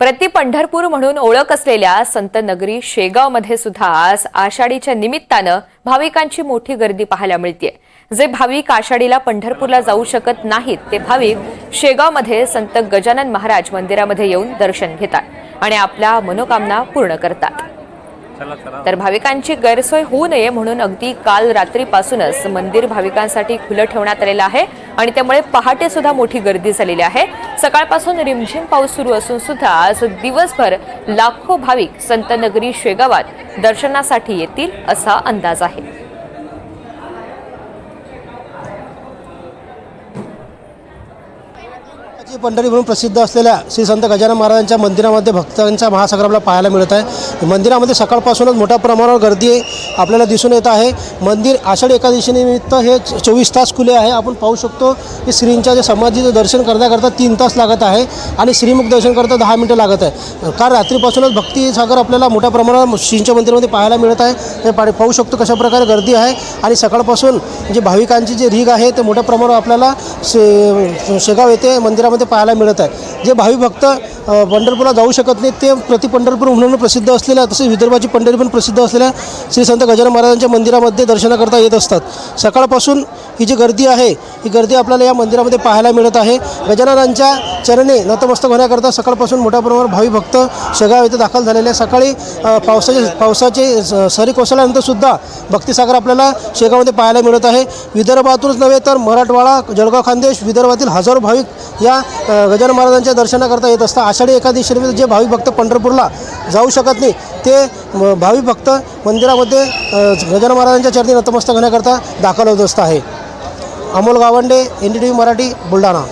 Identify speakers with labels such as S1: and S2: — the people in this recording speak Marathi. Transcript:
S1: प्रति पंढरपूर म्हणून ओळख असलेल्या संत नगरी शेगावमध्ये सुद्धा आज आषाढीच्या निमित्तानं भाविकांची मोठी गर्दी पाहायला मिळते जे भाविक आषाढीला पंढरपूरला जाऊ शकत नाहीत ते भाविक शेगावमध्ये संत गजानन महाराज मंदिरामध्ये येऊन दर्शन घेतात आणि आपल्या मनोकामना पूर्ण करतात. तर भाविकांची गैरसोय होऊ नये म्हणून अगदी काल रात्रीपासूनच मंदिर भाविकांसाठी खुलं ठेवण्यात आलेलं आहे आणि त्यामुळे पहाटे सुद्धा मोठी गर्दी झालेली आहे. सकाळपासून रिमझिम पाऊस सुरू असून सुद्धा आज दिवसभर लाखो भाविक संतनगरी शेगावात दर्शनासाठी येतील असा अंदाज आहे.
S2: जी पंढरी म्हणून प्रसिद्ध असलेल्या श्री संत गजानन महाराजांच्या मंदिरामध्ये भक्तांचा महासागर आपल्याला पाहायला मिळत आहे. मंदिरामध्ये सकाळपासूनच मोठ्या प्रमाणावर गर्दी आपल्याला दिसून येत आहे. मंदिर आषाढी एकादशीनिमित्त हे चोवीस तास खुले आहे. आपण पाहू शकतो की श्रींच्या जे समाधीचं दर्शन करण्याकरता तीन तास लागत आहे आणि श्रीमुख दर्शन करता दहा मिनटं लागत आहे. काल रात्रीपासूनच भक्ती सागर आपल्याला मोठ्या प्रमाणावर श्रींच्या मंदिरामध्ये पाहायला मिळत आहे. हे पा पाहू शकतो कशाप्रकारे गर्दी आहे आणि सकाळपासून जे भाविकांची जे रीग आहे ते मोठ्या प्रमाणावर आपल्याला शे शेगाव येथे मंदिरामध्ये पाहायला मिळत आहे. जे भावी भक्त पंढरपूरला जाऊ शकत नाहीत ते प्रति पंढरपूर म्हणून प्रसिद्ध असलेल्या तसेच विदर्भाची पंढरी पण प्रसिद्ध असलेल्या श्री संत गजानन महाराजांच्या मंदिरामध्ये दर्शनाकरता येत असतात. सकाळपासून ही जी गर्दी आहे ही गर्दी आपल्याला या मंदिरामध्ये पाहायला मिळत आहे. गजाननांच्या चरणे नतमस्तक होण्याकरता सकाळपासून मोठ्या प्रमाणावर भावी भक्त शेगाव येथे दाखल झालेले आहे सकाळी पावसाचे पावसाचे स- सरी कोसळल्यानंतर सुद्धा भक्तिसागर आपल्याला शेगावमध्ये पाहायला मिळत आहे. विदर्भातूनच नव्हे तर मराठवाडा जळगाव खानदेश विदर्भातील हजारो भाविक या गजानन महाराजांच्या दर्शनाकरता येत असतात. आषाढी एकादशीनिमित्त जे भावी भक्त पंढरपूरला जाऊ शकत नाही ते भावी भक्त मंदिरामध्ये गजानन महाराजांच्या चरणी नतमस्तक होण्याकरता दाखल होत असत आहे. Amol Gawande N D T V Marathi Buldhana.